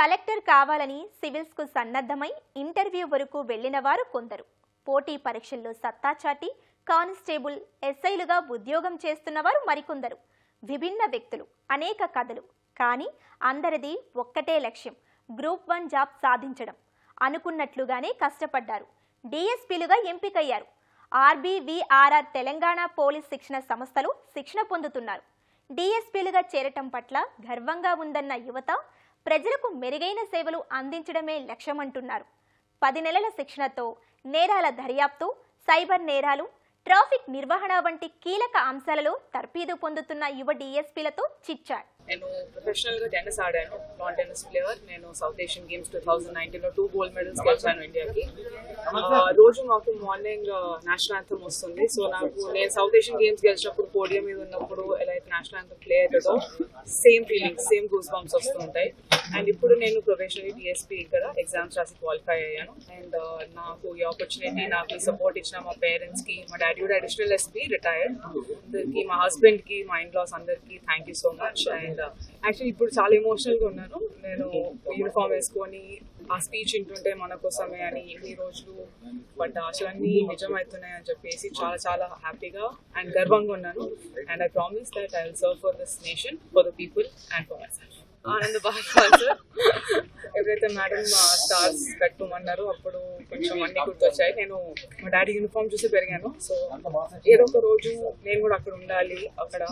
Collector కావాలని సివిల్స్కు సన్నద్ధమై interview వరకు వెళ్ళిన వారు కొందరు. పోటీ పరీక్షల్లో సత్తా చాటి కానిస్టేబుల్ ఎస్ఐలుగా ఉద్యోగం చేస్తున్నవారు మరికొందరు. విభిన్న వ్యక్తులు అనేక కథలు. కానీ అందరిది ఒక్కటే లక్ష్యం గ్రూప్ వన్ జాబ్ సాధించడం. అనుకున్నట్లుగానే కష్టపడ్డారు. డిఎస్పీలుగా ఎంపికయ్యారు. ఆర్బీవీఆర్ఆర్ తెలంగాణ పోలీస్ శిక్షణ సంస్థలు శిక్షణ పొందుతున్నారు. డిఎస్పీలుగా చేరటం పట్ల గర్వంగా ఉందన్న యువత ప్రజలకు మెరుగైన సేవలు అందించడమే లక్ష్యమంటున్నారు. పది నెలల శిక్షణతో నేరాల దర్యాప్తు సైబర్ నేరాలు ట్రాఫిక్ నిర్వహణ వంటి కీలక అంశాలలో తర్పీదు పొందుతున్న యువ డిఎస్పీలతో చిచ్చాట్ నేను ప్రొఫెషనల్గా టెన్నిస్ ఆడాను. నాన్ టెన్నిస్ ప్లేయర్ నేను South Asian Games two thousand నైన్టీన్లో టూ గోల్డ్ మెడల్స్ గెలిచాను ఇండియాకి. రోజు మాకు మార్నింగ్ నేషనల్ యాంథమ్ వస్తుంది. సో నాకు నేను సౌత్ ఏషియన్ గేమ్స్ గెలిచినప్పుడు పోడియం మీద ఉన్నప్పుడు ఎలా అయితే నేషనల్ యాంథమ్ ప్లే అవుతుందో same feelings same goose bumps వస్తూ ఉంటాయి అండ్ ఇప్పుడు నేను ప్రొఫెషనల్ టీఎస్పీ ఇక్కడ ఎగ్జామ్స్ రాసి క్వాలిఫై అయ్యాను. అండ్ నాకు ఈ ఆపర్చునిటీ నాకు సపోర్ట్ ఇచ్చిన మా పేరెంట్స్కి మా డాడీ కూడా అడిషనల్ ఎస్పీ రిటైర్డ్ మా హస్బెండ్కి మా ఇన్ లాస్ అందరికి thank you so much and actually ఇప్పుడు చాలా ఎమోషనల్గా ఉన్నాను. నేను యూనిఫామ్ వేసుకొని ఆ స్పీచ్ వింటుంటే మన కోసమే అని ఇన్ని రోజులు బట్ ఆశలన్నీ నిజమవుతున్నాయి అని చెప్పేసి చాలా చాలా హ్యాపీగా అండ్ గర్వంగా ఉన్నాను. And I promise that I will serve for this nation for the people and for myself Ananda Bhaskar sir ఎప్పుడైతే మేడం స్టార్స్ పెట్టుకోమన్నారో అప్పుడు కొంచెం అన్ని గుర్తొచ్చాయి. నేను మా డాడీ యూనిఫామ్ చూసి పెరిగాను. సో ఏదో ఒక రోజు నేను కూడా అక్కడ ఉండాలి అక్కడ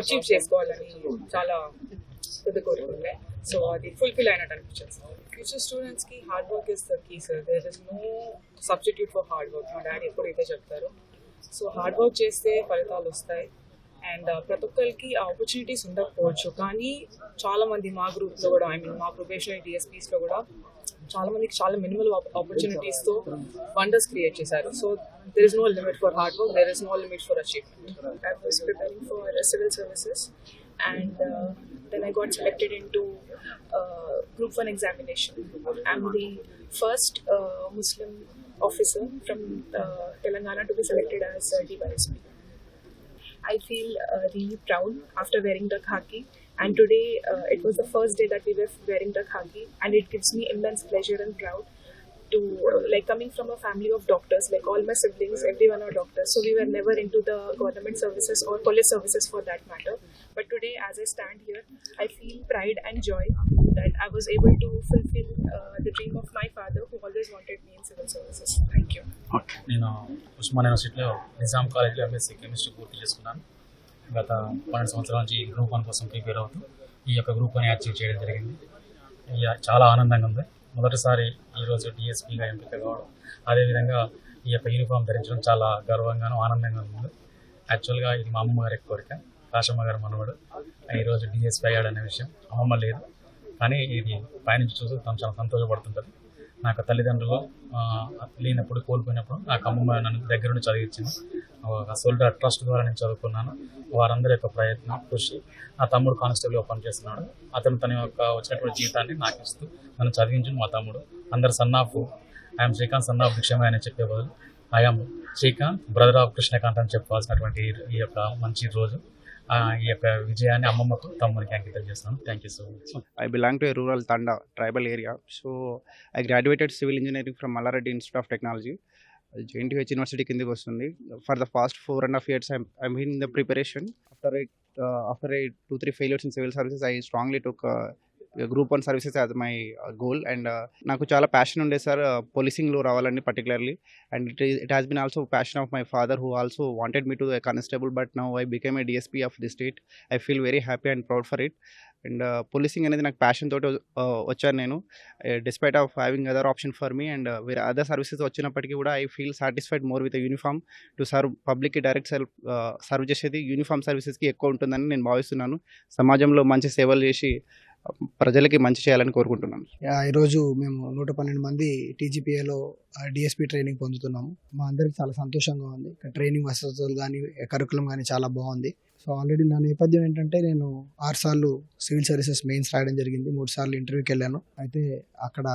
అచీవ్ చేసుకోవాలని చాలా పెద్ద కోరుకుండే సో అది ఫుల్ఫిల్ అయినట్టు అనిపించింది. సార్ ఫ్యూచర్ స్టూడెంట్స్కి hard work is the key sir there is no substitute for hard work మా డాడీ ఎప్పుడు ఇదే చెప్తారు. సో హార్డ్ వర్క్ చేస్తే ఫలితాలు వస్తాయి. అండ్ ప్రతి ఒక్కరికి ఆపర్చునిటీస్ ఉండకపోవచ్చు కానీ చాలా మంది మా గ్రూప్లో కూడా ఐ మీన్ మా ప్రొఫెషనల్ డిఎస్పీస్లో కూడా చాలా మందికి చాలా మినిమల్ ఆపర్చునిటీస్తో వండర్స్ క్రియేట్ చేశారు so there is no limit for hard work there is no limit for achievement I was preparing for civil services and then I got selected into uh, Group 1 examination. I'm the first Muslim officer from Telangana to be selected as DYSP. I feel uh, really proud after wearing the khaki. And today, uh, it was the first day that we were wearing the khaki, and it gives me immense pleasure and proud to uh, like coming from a family of doctors. Like all my siblings, everyone are doctors, so we were never into the government services or police services for that matter. But today, as I stand here, I feel pride and joy that I was able to fulfill uh, the dream of my father, who always wanted me in civil services. Thank you. నేను ఉస్మాన్ యూనివర్సిటీలో నిజాం కాలేజీలో MSc chemistry పూర్తి చేసుకున్నాను. గత పన్నెండు సంవత్సరాల నుంచి ఈ గ్రూప్ వన్ కోసం ప్రిపేర్ అవుతూ ఈ యొక్క గ్రూప్ వన్ అచీవ్ చేయడం జరిగింది. ఇక చాలా ఆనందంగా ఉంది. మొదటిసారి ఈరోజు డిఎస్పీగా ఎంపిక కావడం అదేవిధంగా ఈ యొక్క యూనిఫామ్ ధరించడం చాలా గర్వంగాను ఆనందంగా ఉంది. యాక్చువల్గా ఇది మా అమ్మమ్మ గారి కోరిక కాశమ్మ గారి మనవడు. ఈరోజు డిఎస్పీ అయ్యాడనే విషయం అమ్మమ్మ లేదు. కానీ ఇది పైనుంచి చూసి తను చాలా సంతోషపడుతుంటుంది. నాకు తల్లిదండ్రులు లేనప్పుడు కోల్పోయినప్పుడు నాకు అమ్మమ్మ నన్ను దగ్గర నుండి చదివించింది ఒక సోల్డర్ ట్రస్ట్ ద్వారా నేను చదువుకున్నాను. వారందరి యొక్క ప్రయత్నం కృషి. నా తమ్ముడు కానిస్టేబుల్గా పనిచేస్తున్నాడు. అతను తన యొక్క వచ్చినటువంటి జీవితాన్ని నాకు ఇస్తూ నన్ను చదివించింది మా తమ్ముడు. అందరు son of I'm Srikanth son of భిక్షమే అని చెప్పే బదులు I'm Srikanth brother of Krishnakanth అని చెప్పాల్సినటువంటి ఈ- యొక్క మంచి రోజు. ఈ యొక్క విజయాన్ని అమ్మమ్మకు తమ్మునికి అంకితం చేస్తాను thank you so much I belong to rural tanda tribal area so I graduated civil engineering from Mallareddy institute of technology JNTH university కిందకి వస్తుంది. For the past four and half years I mean the preparation after I after I two three failures in civil services I strongly took group one services as my goal and నాకు చాలా passion ఉండే sir పోలీసింగ్లో రావాలని particularly and it it has been also passion of my father who also wanted me to constable but now I became a DSP of the state I feel very happy and proud for it and policing అనేది నాకు passion తోటి వచ్చాను నేను. Despite of having other option for me and వేరే other services వచ్చినప్పటికీ కూడా I feel satisfied more with uniform to serve పబ్లిక్కి direct serve serve చేసేది యూనిఫామ్ సర్వీసెస్కి ఎక్కువ ఉంటుందని నేను భావిస్తున్నాను. సమాజంలో మంచి సేవలు చేసి ప్రజలకి మంచి చేయాలని కోరుకుంటున్నాను. ఈరోజు మేము నూట పన్నెండు మంది టీజీపీఏలో డిఎస్పి ట్రైనింగ్ పొందుతున్నాము. మా అందరికి చాలా సంతోషంగా ఉంది. ట్రైనింగ్ వసతులు కానీ కరికులం కానీ చాలా బాగుంది. సో ఆల్రెడీ నా నేపథ్యం ఏంటంటే నేను ఆరు సార్లు సివిల్ సర్వీసెస్ మెయిన్స్ రాయడం జరిగింది. మూడు సార్లు ఇంటర్వ్యూకి వెళ్ళాను. అయితే అక్కడ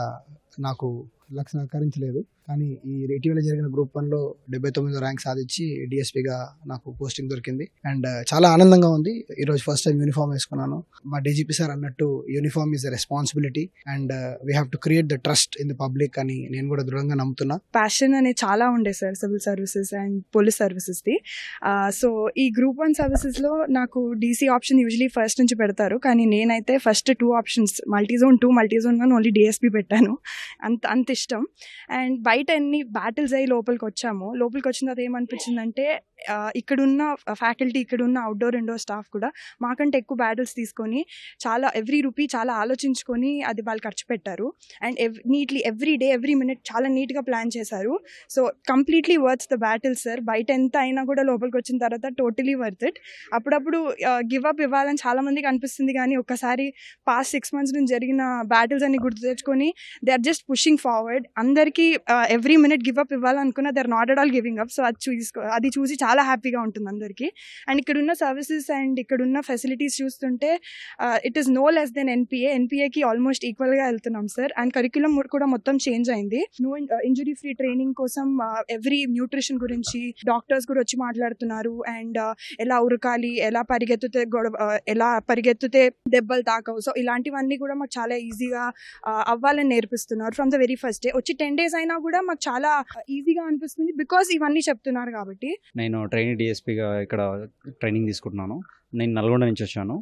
నాకు లక్ సహకరించలేదు. కానీ ఈ ఇటీవల జరిగిన గ్రూప్ వన్లో డెబ్బై తొమ్మిదో ర్యాంక్ సాధించి డిఎస్పీగా నాకు పోస్టింగ్ దొరికింది. అండ్ uh, చాలా ఆనందంగా ఉంది. ఈరోజు ఫస్ట్ టైం యూనిఫామ్ వేసుకున్నాను. మా డీజీపీ సార్ అన్నట్టు uniform is responsibility. And we have to create the trust in the public అని నేను కూడా దృఢంగా నమ్ముతున్నా. ప్యాషన్ అనేది చాలా ఉండే sir civil services and police సర్వీసెస్ది so ఈ గ్రూప్ వన్ లో నాకు డీసీ ఆప్షన్ యూజువలీ ఫస్ట్ నుంచి పెడతారు. కానీ నేనైతే first two options multi zone two multi zone one only DSP పెట్టాను. అంత అంత ఇష్టం. అండ్ బయట ఎన్ని బ్యాటిల్స్ అయ్యి లోపలికి వచ్చాము లోపలికి వచ్చిన తర్వాత ఏమనిపించిందంటే ఇక్కడున్న ఫ్యాకల్టీ ఇక్కడున్న అవుట్డోర్ ఇండోర్ స్టాఫ్ కూడా మాకంటే ఎక్కువ బ్యాటిల్స్ తీసుకొని చాలా ఎవ్రీ రూపీ చాలా ఆలోచించుకొని అది వాళ్ళు ఖర్చు పెట్టారు. అండ్ ఎవ్ neatly every day every minute చాలా నీట్గా ప్లాన్ చేశారు. So completely worths the battle sir బయట ఎంత అయినా కూడా లోపలికి వచ్చిన తర్వాత టోటలీ వర్త్ ఇట్ అప్పుడప్పుడు గివ్ అప్ ఇవ్వాలని చాలా మందికి అనిపిస్తుంది కానీ ఒక్కసారి పాస్ట్ సిక్స్ మంత్స్ నుంచి జరిగిన బ్యాటిల్స్ అన్ని గుర్తు తెచ్చుకొని they are just pushing forward అందరికీ every minute give up ఇవ్వాలనుకున్న they are not at all giving up so అది చూసుకో అది చూసి చాలా హ్యాపీగా ఉంటుంది అందరికీ. అండ్ ఇక్కడున్న సర్వీసెస్ అండ్ ఇక్కడున్న ఫెసిలిటీస్ చూస్తుంటే it is no less than NPA ఎన్పిఏకి almost ఈక్వల్గా వెళ్తున్నాం సార్ అండ్ కరిక్యులం కూడా మొత్తం చేంజ్ అయింది. నో ఇంజురీ ఫ్రీ ట్రైనింగ్ కోసం ఎవ్రీ న్యూట్రిషన్ గురించి డాక్టర్స్ కూడా వచ్చి మాట్లాడుతున్నారు. అండ్ ఎలా ఉరకాలి ఎలా పరిగెత్తితే గొడవ ఎలా పరిగెత్తితే దెబ్బలు తాకవు. సో ఇలాంటివన్నీ కూడా మాకు చాలా ఈజీగా అవ్వాలని నేర్పిస్తున్నారు from the very first day వచ్చి టెన్ డేస్ అయినా కూడా మాకు చాలా ఈజీగా అనిపిస్తుంది బికాస్ ఇవన్నీ చెప్తున్నారు కాబట్టి. నేను ట్రైనింగ్ డిఎస్పీగా ఇక్కడ ట్రైనింగ్ తీసుకుంటున్నాను. నేను నల్గొండ నుంచి వచ్చాను.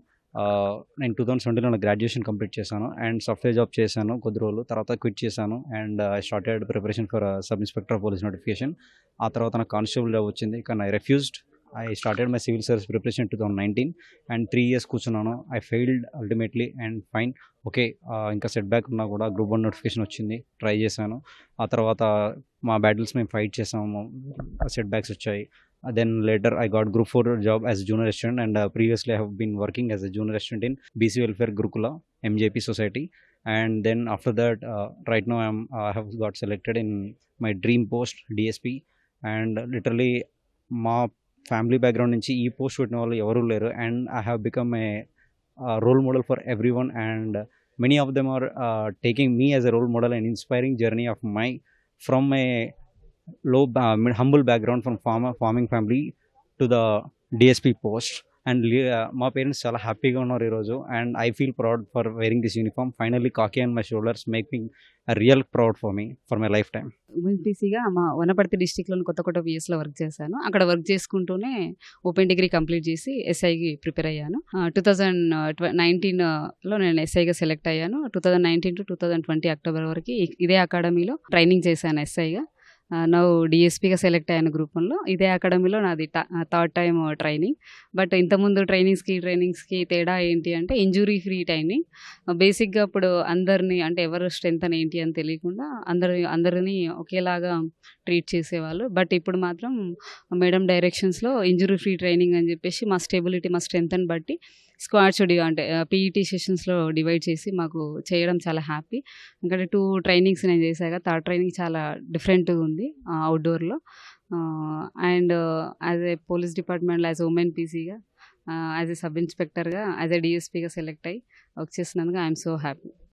నేను టూ థౌసండ్ సెవెంటీన్లో గ్రాడ్యుయేషన్ కంప్లీట్ చేశాను. అండ్ సాఫ్ట్వేర్ జాబ్ చేశాను కొద్ది రోజులు. తర్వాత క్విట్ చేశాను. And I started preparation for sub inspector police notification ఆ తర్వాత నాకు కానిస్టేబుల్ జాబ్ వచ్చింది. కానీ I refused I started my civil service preparation two thousand nineteen and three years కూర్చున్నాను. I failed ultimately and fine okay ఇంకా set back ఉన్నా కూడా group one notification వచ్చింది. ట్రై చేశాను. ఆ తర్వాత మా బ్యాటిల్స్ మేము ఫైట్ చేసాము. సెట్ బ్యాక్స్ వచ్చాయి then later I got group four job as junior restaurant and previously I have been working as a junior restaurant in BC welfare Gurukula MJP society and then after that right no I'm I have got selected in my dream post DSP and literally మా family background నుంచి ఈ post పెట్టిన వాళ్ళు ఎవరూ లేరు. And I have become a role model for every one and many of them are taking me as a role model and inspiring journey of my from a low humble background humble background from farmer farming family to the DSP post. And మా parents చాలా హ్యాపీగా ఉన్నారు ఈరోజు. And I feel proud for wearing this uniform finally khaki and my shoulders making real proud for me for my life time ఎంపీసీగా మా వనపర్తి డిస్టిక్లోని కొత్త కొత్త పిఎస్లో work చేశాను. అక్కడ వర్క్ చేసుకుంటూనే ఓపెన్ డిగ్రీ కంప్లీట్ చేసి ఎస్ఐకి ప్రిపేర్ అయ్యాను. టూ థౌజండ్ నైన్టీన్లో నేను ఎస్ఐగా సెలెక్ట్ అయ్యాను. Two thousand nineteen to two thousand twenty October వరకు ఇదే అకాడమీలో ట్రైనింగ్ చేశాను ఎస్ఐగా. నౌ డిఎస్పీగా సెలెక్ట్ అయిన గ్రూప్లో ఇదే అకాడమీలో నాది థర్డ్ టైం ట్రైనింగ్ బట్ ఇంతకుముందు ట్రైనింగ్స్కి ట్రైనింగ్స్కి తేడా ఏంటి అంటే ఇంజురీ ఫ్రీ ట్రైనింగ్ బేసిక్గా ఇప్పుడు అందరినీ అంటే ఎవరు స్ట్రెంత్ అని ఏంటి అని తెలియకుండా అందరి అందరినీ ఒకేలాగా ట్రీట్ చేసేవాళ్ళు. బట్ ఇప్పుడు మాత్రం మేడం డైరెక్షన్స్లో ఇంజురీ ఫ్రీ ట్రైనింగ్ అని చెప్పేసి మా స్టెబిలిటీ మా స్ట్రెంత్ని బట్టి స్క్వాడ్స్ అంటే పీఈటీ సెషన్స్లో డివైడ్ చేసి మాకు చేయడం చాలా హ్యాపీ ఎందుకంటే టూ ట్రైనింగ్స్ నేను చేశాక థర్డ్ ట్రైనింగ్ చాలా డిఫరెంట్గా ఉంది అవుట్డోర్లో అండ్ యాజ్ ఏ పోలీస్ డిపార్ట్మెంట్లో యాజ్ ఉమెన్ పీసీగా యాజ్ ఏ సబ్ ఇన్స్పెక్టర్గా యాజ్ ఏ డిఎస్పీగా సెలెక్ట్ అయ్యి వర్క్ చేసినందుకు ఐఎమ్ సో హ్యాపీ